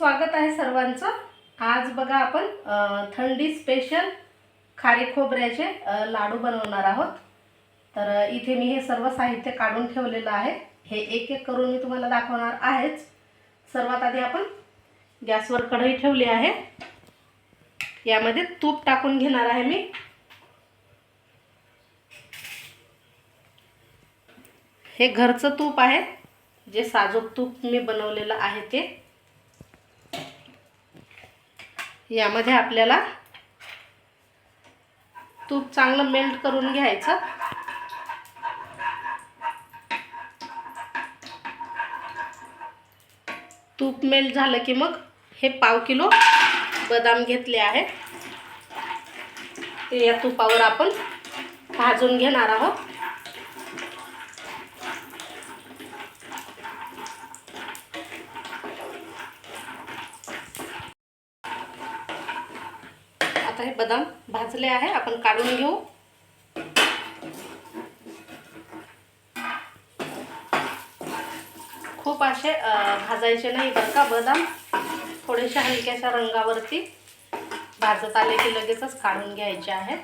स्वागत आहे सर्वांचं. आज बघा आपण थंडी स्पेशल खारी खोबऱ्याचे लाडू बनवणार आहोत. तर इथे मी हे सर्व साहित्य काढून ठेवलेलं आहे. हे एक एक करून मी तुम्हाला दाखवणार आहेच. सर्वात आधी आपण गॅसवर कढई ठेवली आहे. यामध्ये तूप टाकून घेणार आहे मी. हे घरचं तूप आहे. जे साजूक तूप मी बनवलेलं आहे ते. यामध्ये आपल्याला तूप चांगलं मेल्ट करून घ्यायचं. तूप मेल्ट झालं की मग हे पाव किलो बदाम घेतले आहे ते या तुपावर आपण भाजून घेणार आहोत आता हे बदाम भाजले आहे आपण काढून घेऊ. खूप असे भाजायचे नाही बरं का बदाम. थोडेशा हलक्याशा रंगावरती भाजत आले की लगेचच काढून घ्यायचे आहे.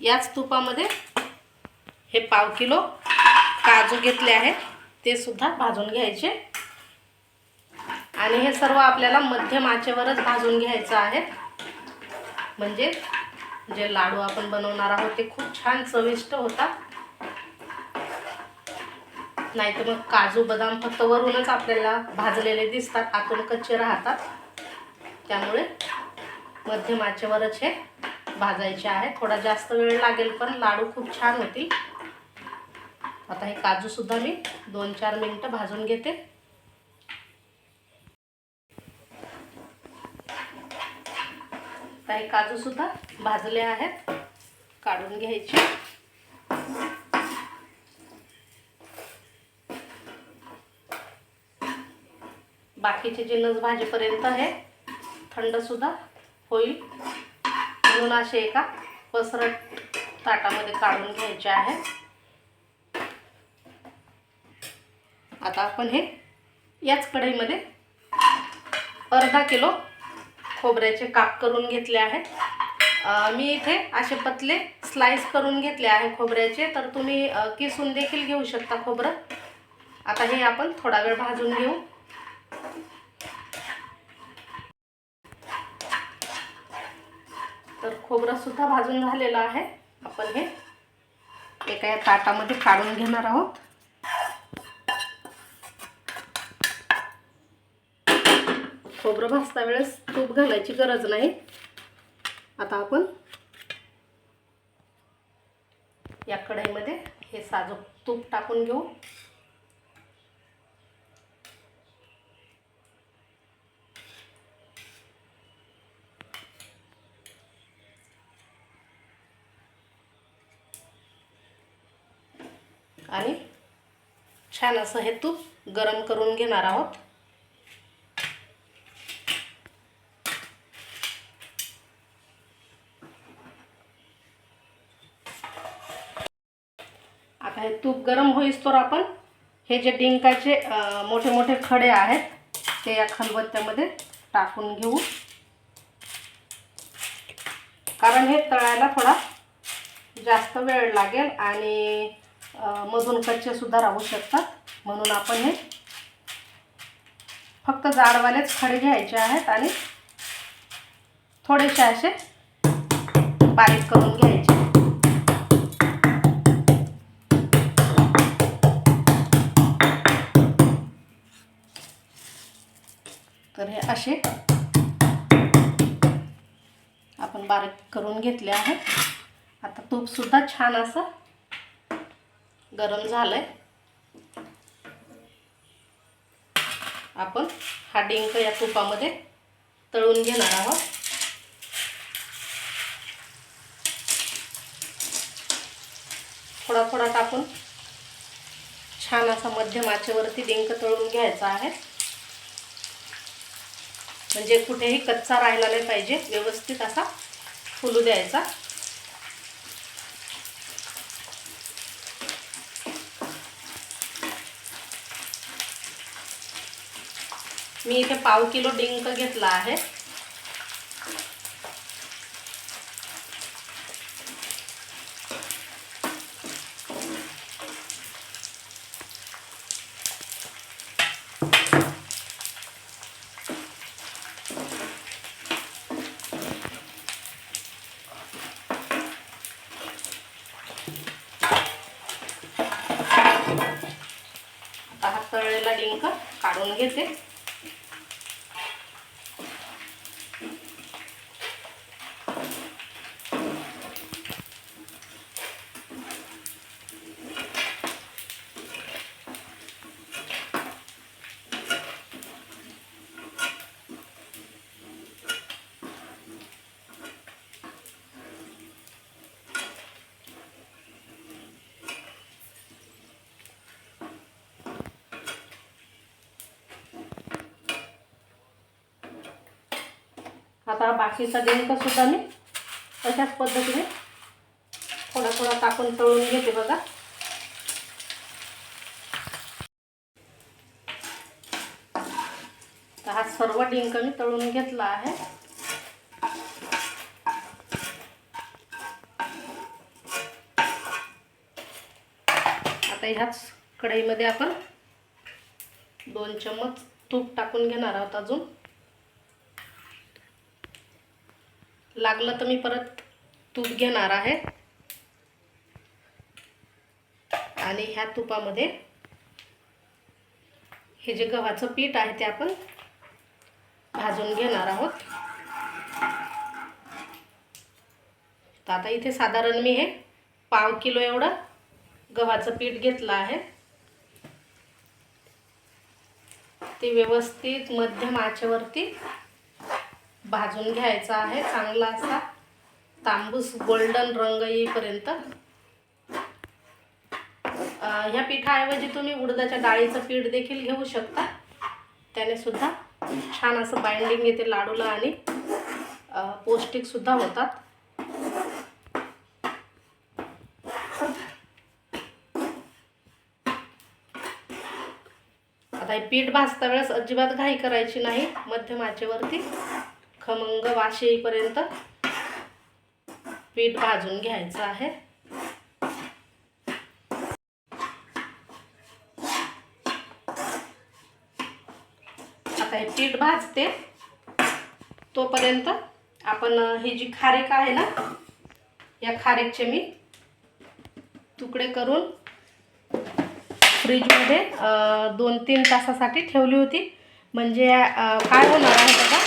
याच तुपामध्ये हे पाव किलो काजू घेतले आहेत ते सुद्धा भाजून घ्यायचे. आणि हे सर्व आपल्याला मध्यम आचेवरच भाजून घ्यायचं आहे. म्हणजे जे लाडू आपण बनवणार आहोत ते खूप छान चविष्ट होतात. नाहीतर मग काजू बदाम फक्त वरूनच आपल्याला भाजलेले दिसतात आतून कच्चे राहतात. त्यामुळे मध्यम आचेवरच हे भाजायचे आहे. थोडा जास्त वेळ लागेल पण लाडू खूप छान होतील. आता हे काजूसुद्धा मी दोन चार मिनटं भाजून घेते. काही काजूसुद्धा भाजले आहेत. काढून घ्यायचे. बाकीचे जे नस भाजीपर्यंत हे थंडसुद्धा होईल. म्हणून असे एका पसरट ताटामध्ये काढून घ्यायचे आहे. आता आपण हे याच कढईमध्ये अर्धा किलो खोबऱ्याचे काप करून घेतले आहेत. मी इथे असे पतले स्लाइस करून घेतले आहे खोबऱ्याचे. तर तुम्ही किसून देखील घेऊ शकता खोबरं. आता हे आपण थोडा वेळ भाजून घेऊ. तर खोबरंसुद्धा भाजून झालेलं आहे. आपण हे एका या ताटामध्ये काढून घेणार आहोत. खोबरं भाजता वेळेस तूप घालायची गरज नाही. आता आपण या कढईमध्ये हे साजूक तूप टाकून घेऊ. आणि छान असं हे तूप गरम करून घेणार आहोत आता हे तूप गरम होईस तर आपण हे जे डिंकाचे मोठे मोठे खडे आहेत ते या खलबत्त्यामध्ये टाकून घेऊ. कारण हे तळायला थोडा जास्त वेळ लागेल आणि मधून कच्चे सुद्धा राहू शकतात. म्हणून आपण हे फक्त जाडवालेच खडे घ्यायचे आहेत आणि थोडेसे असे बारीक करून घ्यायचे. असे. आपण बारीक करून घेतले आहेत. आता तूपसुद्धा छान असं गरम झालंय. आपण हा डिंक या तुपामध्ये तळून घेणार आहोत. थोडा थोडा टाकून छान असा मध्यम आचेवरती डिंक तळून घ्यायचा आहे. म्हणजे कुठेही कच्चा राहिला नाही पाहिजे. व्यवस्थित असा फुलू द्यायचा. मी इथे पाव किलो डिंक घेतला आहे. आता बाकीचा डिंक सुद्धा मी अशाच पद्धतीने थोडा थोडा टाकून तळून घेते बघा. तर हा सर्व डिंक मी तळून घेतला आहे. आता ह्याच कढईमध्ये आपण दोन चम्मच तूप टाकून घेणार आहोत अजून. लागलं तर मी परत तूप घेणार आहे. आणि ह्या तुपामध्ये हे जे गव्हाचं पीठ आहे ते आपण भाजून घेणार आहोत. तर आता इथे साधारण मी हे पाव किलो एवढं गव्हाचं पीठ घेतलं आहे. ते व्यवस्थित मध्यम आचेवरती भाजून घ्यायचा आहे चांगला असा तांबूस गोल्डन रंग येईपर्यंत. ह्या पिठाऐवजी तुम्ही उडदाच्या डाळीचं पीठ देखील घेऊ शकता. त्याने सुद्धा छान असं बाइंडिंग येते लाडूला आणि पौष्टिकसुद्धा होतात. आता हे पीठ भाजता वेळेस अजिबात घाई करायची नाही मध्यम आचेवरती. खमंग वास येईपर्यंत पीठ भाजून घ्यायचं आहे. आता हे पीठ भाजते. तोपर्यंत आपण ही जी खारीक आहे ना या खारीकचे मी तुकडे करून फ्रीजमध्ये दोन तीन तासासाठी ठेवली होती. म्हणजे काय होणार आहे बघा?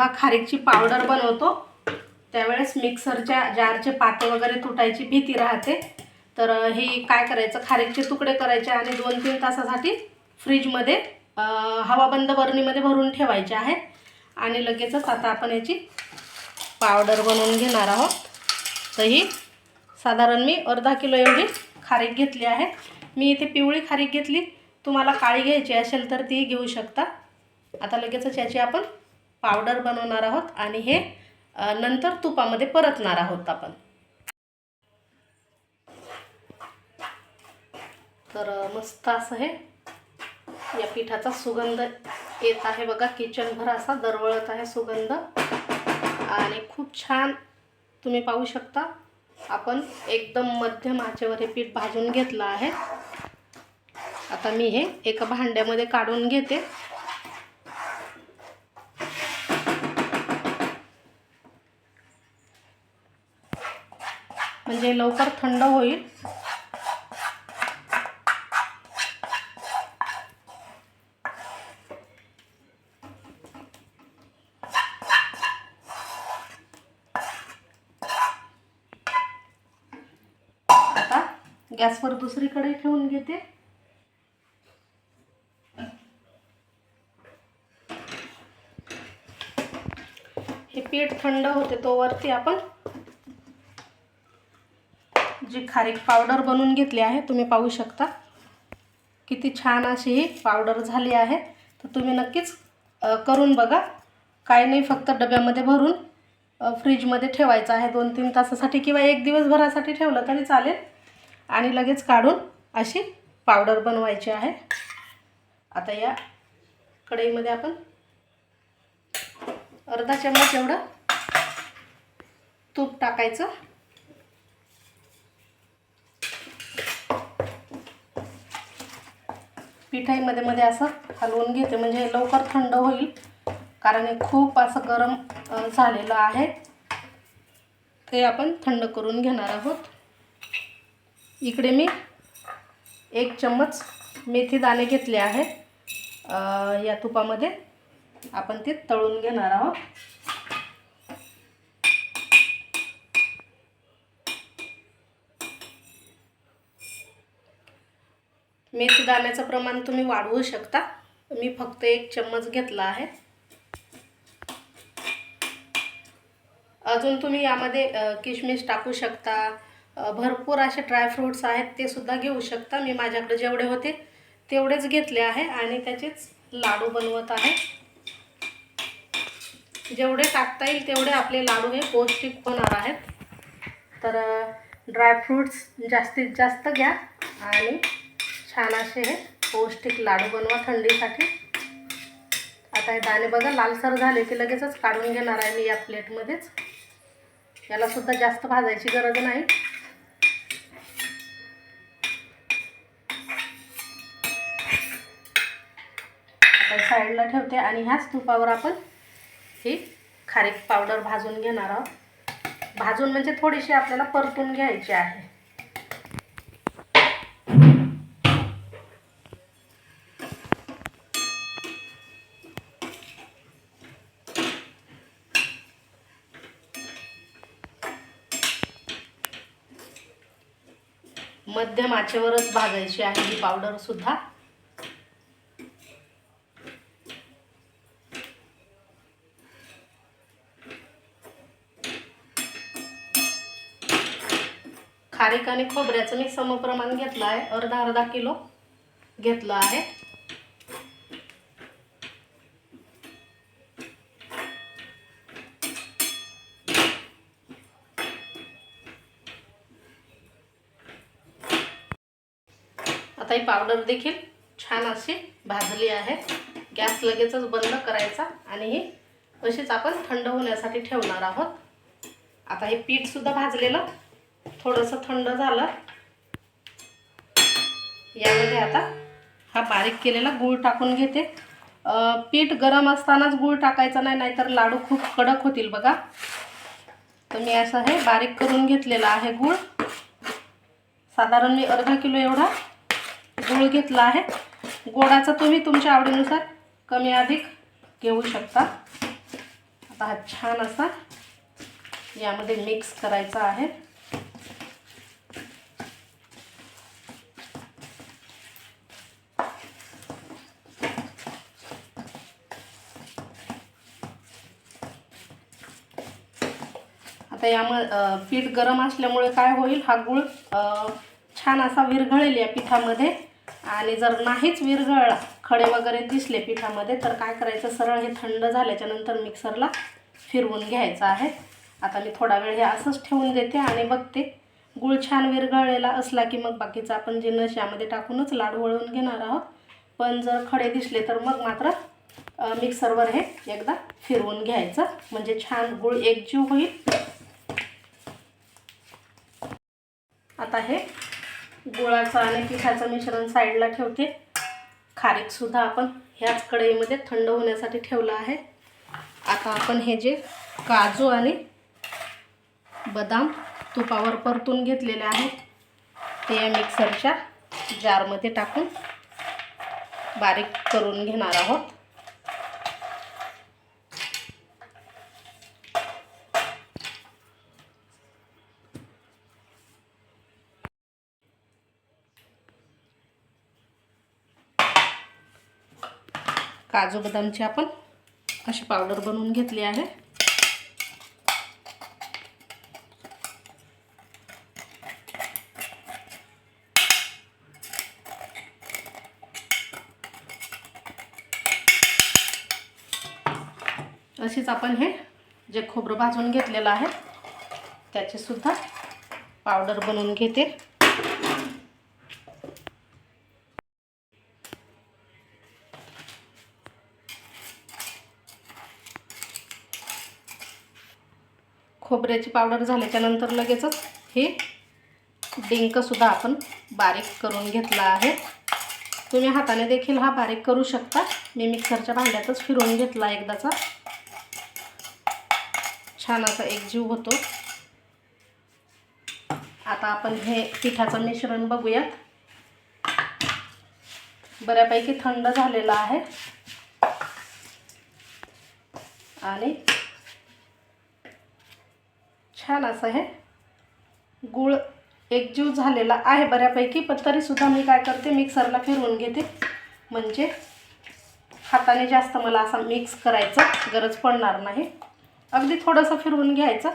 जेव्हा खारीकची पावडर बनवतो त्यावेळेस मिक्सरच्या जारचे पाते वगैरे तुटायची भीती राहते. तर हे काय करायचं? खारीकचे तुकडे करायचे आणि दोन तीन तासासाठी फ्रीजमध्ये हवाबंद बरणीमध्ये भरून ठेवायचे आहे. आणि लगेचच आता आपण याची पावडर बनवून घेणार आहोत. तर ही साधारण मी अर्धा किलो एवढी खारीक घेतली आहे. मी इथे पिवळी खारीक घेतली. तुम्हाला काळी घ्यायची असेल तर ती घेऊ शकता. आता लगेचच याची आपण पावडर बनवणार आहोत आणि हे नंतर तुपामध्ये परतणार आहोत आपण. तर मस्त असं हे या पिठाचा सुगंध येत आहे बघा. किचनभर असा दरवळत आहे सुगंध. आणि खूप छान तुम्ही पाहू शकता. आपण एकदम मध्यम आचेवर हे पीठ भाजून घेतलं आहे. आता मी हे एका भांड्यामध्ये काढून घेते. म्हणजे लवकर थंड होईल. आता गॅसवर दुसरीकडे ठेवून घेते. हे पीठ थंड होते तोवरती आपण जी खारीक पावडर बनवून घेतली आहे तुम्ही पाहू शकता. किती छान अशी ही पावडर झाली आहे. तर तुम्ही नक्कीच करून बघा. काय नाही फक्त डब्यामध्ये भरून फ्रीजमध्ये ठेवायचं आहे. दोन तीन तासासाठी किंवा एक दिवसभरासाठी ठेवलं तरी चालेल. आणि लगेच काढून अशी पावडर बनवायची आहे. आता या कढईमध्ये आपण अर्धा चम्मच एवढं तूप टाकायचं. पिठाईमध्ये मध्ये असं हलवून घेते. म्हणजे हे लवकर थंड होईल. कारण हे खूप असं गरम झालेलं आहे. ते आपण थंड करून घेणार आहोत. इकडे मी एक चम्मच मेथी दाणे घेतले आहे या तुपामध्ये आपण ते तळून घेणार आहोत. मेथी दाण्याचं प्रमाण तुम्ही वाढवू शकता. मी फक्त एक चम्मच घेतला आहे. अजून तुम्ही यामध्ये किशमिश टाकू शकता. भरपूर असे ड्रायफ्रूट्स आहेत ते सुद्धा घेऊ शकता. मी माझ्याकडे जेवढे होते तेवढेच घेतले आहे आणि त्याचेच लाडू बनवत आहे. जेवढे टाकता येईल तेवढे आपले लाडू हे पौष्टिक होणार आहेत. तर ड्रायफ्रूट्स जास्तीत जास्त घ्या आणि छान असे हे पौष्टिक लाडू बनवा थंडीसाठी. आता हे दाणे बघा लालसर झाले की लगेचच काढून घेणार आहे मी या प्लेटमध्येच. यालासुद्धा जास्त भाजायची गरज नाही. आता साईडला ठेवते आणि ह्याच तुपावर आपण ही खारीक पावडर भाजून घेणार आहोत. भाजून म्हणजे थोडीशी आपल्याला परतून घ्यायची आहे. मध्यम आचेवरच भाजायची आहे ही पावडर सुद्धा. खारीक आणि खोबऱ्याचं मी समप्रमाण घेतलं आहे. अर्धा अर्धा किलो घेतलं आहे. आता पावडर देखील छान अशी भाजली आहे. गॅस लगेचच बंद करायचा आणि ही अशीच आपण थंड होण्यासाठी ठेवणार आहोत. आता हे पीठसुद्धा भाजलेलं थोडंसं थंड झालं. यामध्ये आता हा बारीक केलेला गूळ टाकून घेते. पीठ गरम असतानाच गूळ टाकायचा नाही नाहीतर लाडू खूप कडक होतील बघा. तर मी असं हे बारीक करून घेतलेला आहे गूळ. साधारण मी अर्धा किलो एवढा गूळ घेतला आहे. गोडाचा तुम्ही तुमच्या आवडीनुसार कमी अधिक घेऊ शकता. आता हा छान असा यामध्ये मिक्स करायचा आहे. आता याम पीठ गरम असल्यामुळे काय होईल? हा गूळ छान असा विरघळेल या पिठामध्ये. आणि जर नाहीच विरघळला खडे वगैरे दिसले पिठामध्ये तर काय करायचं? सरळ हे थंड झाल्याच्यानंतर मिक्सरला फिरवून घ्यायचं आहे. आता मी थोडा वेळ हे असंच ठेवून देते आणि बघते. गूळ छान विरघळलेला असला की मग बाकीचा आपण जे नशामध्ये टाकूनच लाडू वळवून घेणार आहोत. पण जर खडे दिसले तर मग मात्र मिक्सरवर हे एकदा फिरवून घ्यायचं. म्हणजे छान गूळ एकजीव होईल. आता हे गुळाचं आणि पिठाचं मिश्रण साईडला ठेवते. खारीकसुद्धा आपण ह्याच कढईमध्ये थंड होण्यासाठी ठेवलं आहे. आता आपण हे जे काजू आणि बदाम तुपावर परतून घेतलेले आहेत ते या मिक्सरच्या जारमध्ये टाकून बारीक करून घेणार आहोत. काजू बदामची आपण अशी पावडर बनवून घेतली आहे. अशीच आपण हे जे खोबरं भाजून घेतलेलं आहे त्याची सुद्धा पावडर बनवून घेते. खोबऱ्याची पावडर झाल्याच्यानंतर लगेचच हे डिंकसुद्धा आपण बारीक करून घेतला आहे. तुम्ही हाताने देखील हा बारीक करू शकता. मी मिक्सरच्या भांड्यातच फिरवून घेतला एकदाचा. छान असा एकजीव होतो. आता आपण हे पिठाचं मिश्रण बघूयात. बऱ्यापैकी थंड झालेलं आहे. आणि छान असं हे. गूळ एकजीव झालेला आहे बऱ्यापैकी पण तरीसुद्धा मी काय करते मिक्सरला फिरवून घेते. म्हणजे हाताने जास्त मला असा मिक्स करायचं गरज पडणार नाही. अगदी थोडंसं फिरवून घ्यायचं.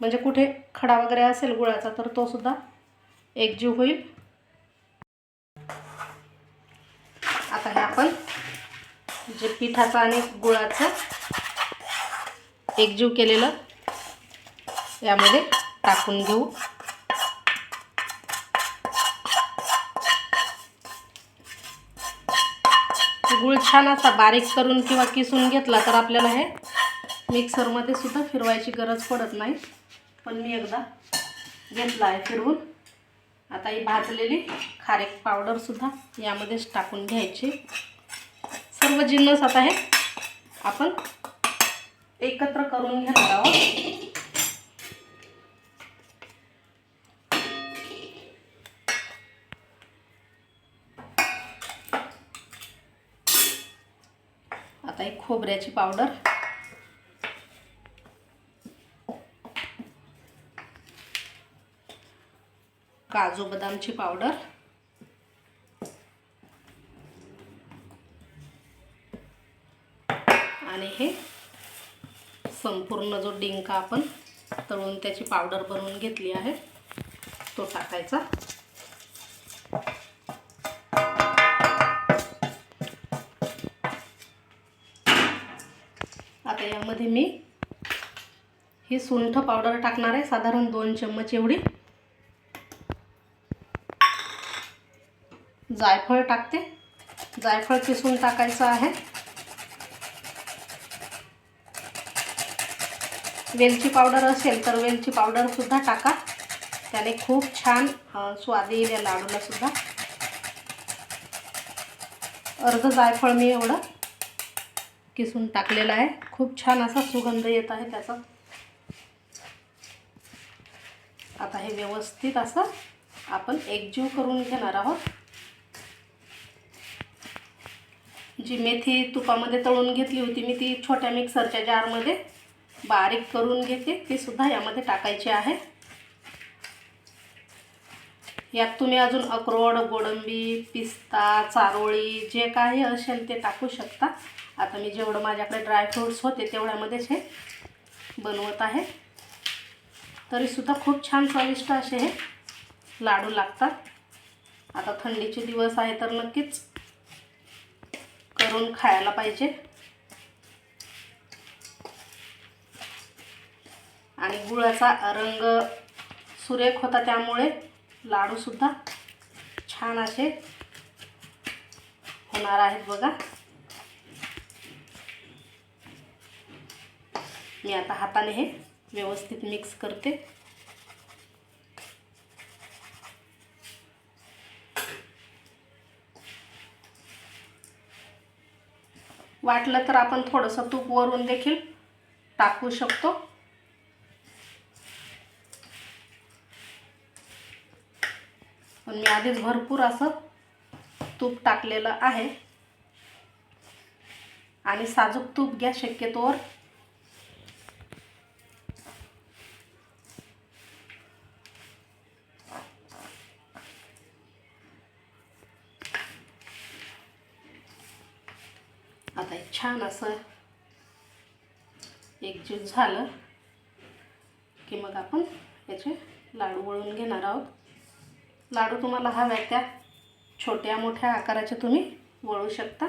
म्हणजे कुठे खडा वगैरे असेल गुळाचा तर तो सुद्धा एकजीव होईल. आता हे आपण जे पिठाचं आणि गुळाचं एकजीव केलेलं यामध्ये टाकून घेऊ. गुळ छान असा बारीक करून किंवा किसून घेतला तर आपल्याला हे मिक्सरमध्ये सुद्धा फिरवायची गरज पडत नाही. पण मी एकदा घेतला आहे फिरवून. आता ही भाजलेली खारेक पावडरसुद्धा यामध्येच टाकून घ्यायची. सर्व जिन्नस आता हे आपण एकत्र करून घेणार आहोत. आता एक खोबऱ्याची पावडर. काजू बदामची पावडर. आणि हे संपूर्ण जो डिंका आपण तळून त्याची पावडर बनवून घेतली आहे तो टाकायचा. यामध्ये मी ही सुंठ पावडर टाकणार आहे साधारण दोन चम्मच एवढी. जायफळ टाकते. जायफळ किसून टाकायचं आहे. वेलची पावडर असेल तर वेलची पावडरसुद्धा टाका. त्याने खूप छान स्वादी स्वाद येईल या लाडूलासुद्धा अर्ध जायफळ मी एवढं किसून टाकलेला आहे. खूप छान असा सुगंध येत आहे त्याचा. आता हे व्यवस्थित असं आपण एकजीव करून घेणार आहोत. जी मेथी तुपामध्ये तळून घेतली होती मी ती छोट्या मिक्सरच्या जारमध्ये बारीक करून घेते. ती सुद्धा यामध्ये टाकायची आहे. यात तुम्ही अजून अक्रोड गोडंबी पिस्ता चारोळी जे काही असेल ते टाकू शकता. आता मी जेवढं माझ्याकडे ड्रायफ्रूट्स होते तेवढ्यामध्येच हे बनवत आहे. तरीसुद्धा खूप छान चविष्ट असे हे लाडू लागतात. आता थंडीचे दिवस आहे तर नक्कीच करून खायला पाहिजे. आणि गुळाचा रंग सुरेख होता त्यामुळे लाडूसुद्धा छान असे होणार आहेत बघा. मी आता हाताने हे व्यवस्थित मिक्स करते. वाटलं तर आपण थोडंसं तूप वरून देखील टाकू शकतो. पण मी आधीच भरपूर असं तूप टाकलेलं आहे. आणि साजूक तूप घ्या शक्यतोवर. छान असं एकजूट झालं की मग आपण याचे लाडू वळून घेणार आहोत. लाडू तुम्हाला हव्या त्या. छोट्या मोठ्या आकाराचे तुम्ही वळू शकता.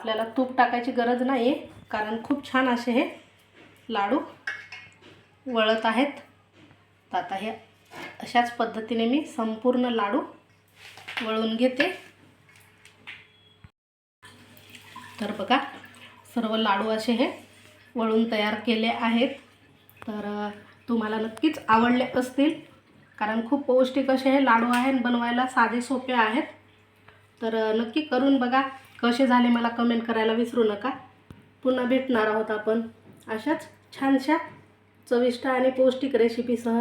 आपल्याला तूप टाकायची गरज नाही आहे कारण खूप छान असे हे लाडू वळत आहेत. तर आता हे अशाच पद्धतीने मी संपूर्ण लाडू वळून घेते. तर बघा सर्व लाडू असे हे वळून तयार केले आहेत. तर तुम्हाला नक्कीच आवडले असतील कारण खूप पौष्टिक असे हे लाडू आहेत बनवायला साधे सोपे आहेत. तर नक्की करून बघा कसे झाले मला कमेंट करायला विसरू नका. पुन्हा भेटणार आहोत आपण अशाच छानशा चविष्ट आणि पौष्टिक रेसिपीसह